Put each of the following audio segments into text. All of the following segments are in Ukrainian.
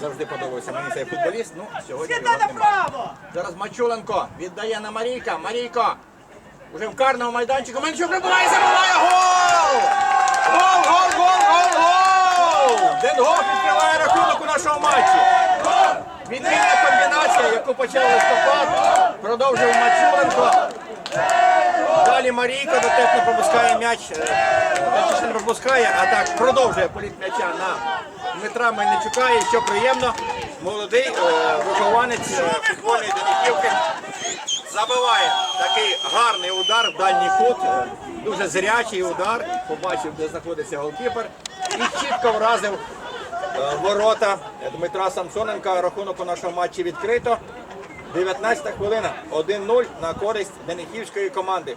завжди подобався мені цей футболіст. Ну, сьогодні його направо! Зараз Мачуленко віддає на Марійка. Марійко. Уже в карному майданчику. Менчук прибуває, забиває гол! Гол, гол, гол, гол, гол! Денгоф відкриває рахунок у нашому матчі. Відмінна комбінація, яку почав листопад. Продовжив Мачуленко. Далі Марійко дотепно пропускає м'яч. е, Точніше не пропускає, а так продовжує політ м'яча на Дмитра Мельничука. І що приємно, молодий е, вихованець е, футбольної Денихівки забиває такий гарний удар в дальній кут. е, Дуже зрячий удар. Побачив, де знаходиться голкіпер. І чітко вразив ворота Дмитра Самсоненка. Рахунок у нашому матчі відкрито. 19 хвилина, 1-0 на користь Денихівської команди.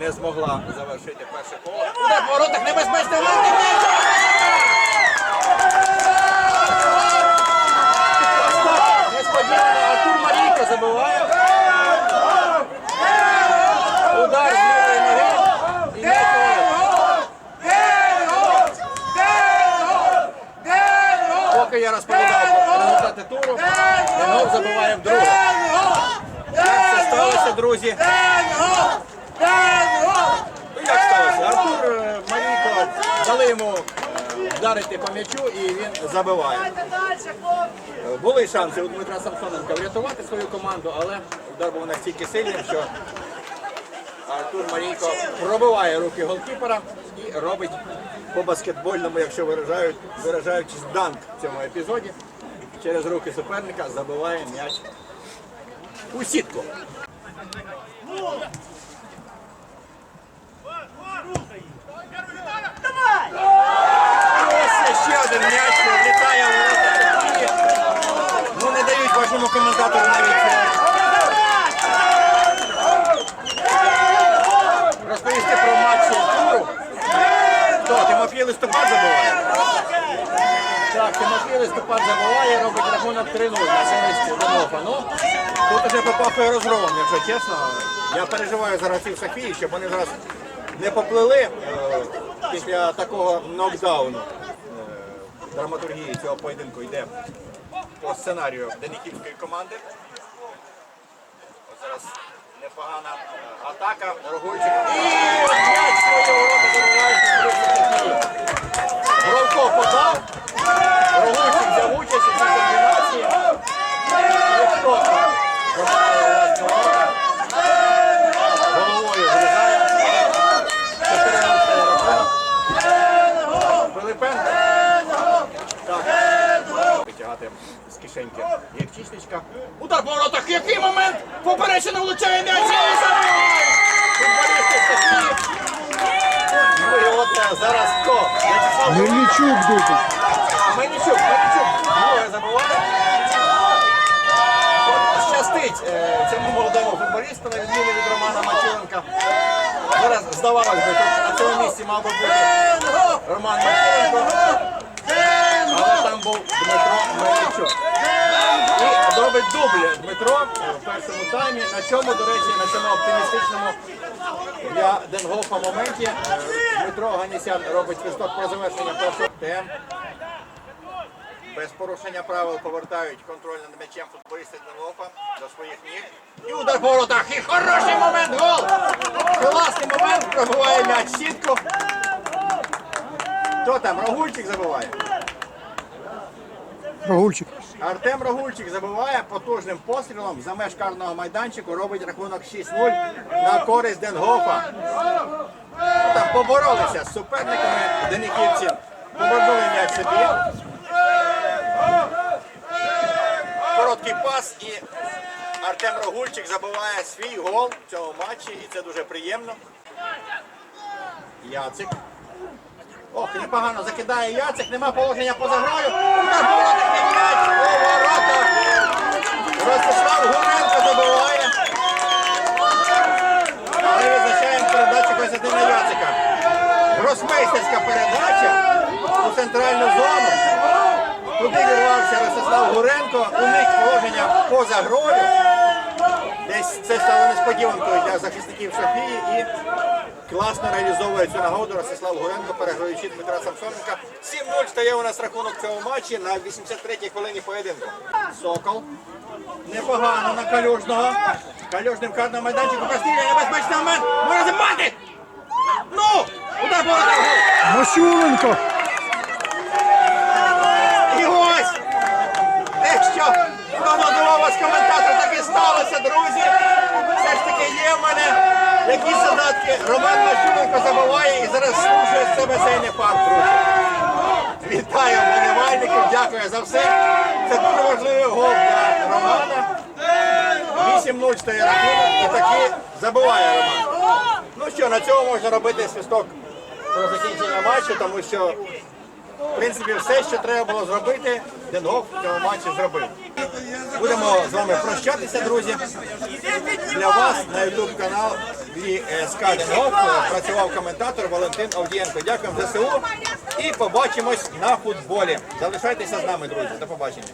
Не змогла завершити перше коло. По воротах небезпечний момент. Несподівано Артур Марійко забиває. Удар з лівої ноги. І м'яч у Поки я розповідав про результати туру, Забиває вдруге. Як це сталося, друзі? Ну, Як сталося? Артур е, Марійко дали йому вдарити по м'ячу і він забиває. Були шанси у Дмитра Самсоненка врятувати свою команду, але удар був настільки сильним, що Артур Марійко пробиває руки голкіпера і робить по баскетбольному, якщо виражають, виражаючись данк в цьому епізоді. Через руки суперника забиває м'яч у сітку. Ось ще один м'яч влітає Ну не дають вашому коментатору навіть розповісти про матч туру. Тимофій Листопад забиває? Так, Тимофій Листопад робить рахунок 3-0 на. Ну, тут уже попахує розгромом, якщо чесно. Я переживаю за гравців Софії, щоб вони зараз не поплили е, після такого нокдауну. Е, драматургії цього поєдинку йде по сценарію Денихівської команди. Ось зараз непогана е, атака. Рогульчик. І м'яч свої ворота. Бровко подав. Так. З кишеньки Євчичничка. Удар по воротах. Який момент? Поперечина влучає м'яч і забиває! Футболісти такі. Ну і от е, зараз хто? В'ячеслав Мельничук дупить. Мельничук, Мельничук. Друге забиває. От щастить е, цьому молодому футболісту, на відміну від Романа Мачуленка. Зараз здавалось би, тут на цьому місці мав би бути Роман Мачуленко. Але там був Дмитро Мельничук. І робить дубль Дмитро в першому таймі. На цьому, до речі, на цьому оптимістичному для Денгофа моменті е, Дмитро Ганісян робить свисток про завершення першого ТМ. Без порушення правил повертають контроль над м'ячем футболісти Денгофа до своїх ніг. І удар по воротах. І хороший момент, гол! Класний момент, пробиває м'яч в сітку. Хто там? Рогульчик забиває. Рагульчик. Артем Рогульчик забиває потужним пострілом за меж карного майданчику, робить рахунок 6-0 на користь Денгофа. Там поборолися з суперниками Дениківці. Повернули м'яч собі. Короткий пас і Артем Рогульчик забиває свій гол в цьому матчі, і це дуже приємно. Яцик. Ох, непогано закидає Яцик, нема положення поза грою. Удар по воротах не м'яч, у ворота. Ростислав Гуренко забиває. Але визначаємо передачу Костянтина Яцика. Гросмейстерська передача у центральну зону. Туди вірвався Ростислав Гуренко, уник положення поза грою. Десь це стало несподіванкою для захисників Софії і класно реалізовує цю нагоду Ростислав Гуренко, переграючи Дмитра Самсоненка. 7-0 стає у нас рахунок цього матчі на 83-й хвилині поєдинку. Сокол. Непогано на Калюжного. Калюжним карним майданчику прострілює небезпечний момент. Може забати! Ну! Поворотом! І ось! Те, що донадував вас коментатор, так і сталося, друзі. Все ж таки є в мене якісь задатки. Роман Мащуленко забуває і зараз слушає з себе цей непад, друзі. Вітаю вболівальників, дякую за все. Це дуже важливий гол для Романа. 8-0 стає рахунок і таки забуває Роман. Ну що, на цьому можна робити свисток про закінчення матчу, тому що в принципі, все, що треба було зробити, Денгоф в цьому матчі зробив. Будемо з вами прощатися, друзі. Для вас на YouTube канал СК Денгоф працював коментатор Валентин Овдієнко. Дякуємо ЗСУ і побачимось на футболі. Залишайтеся з нами, друзі. До побачення.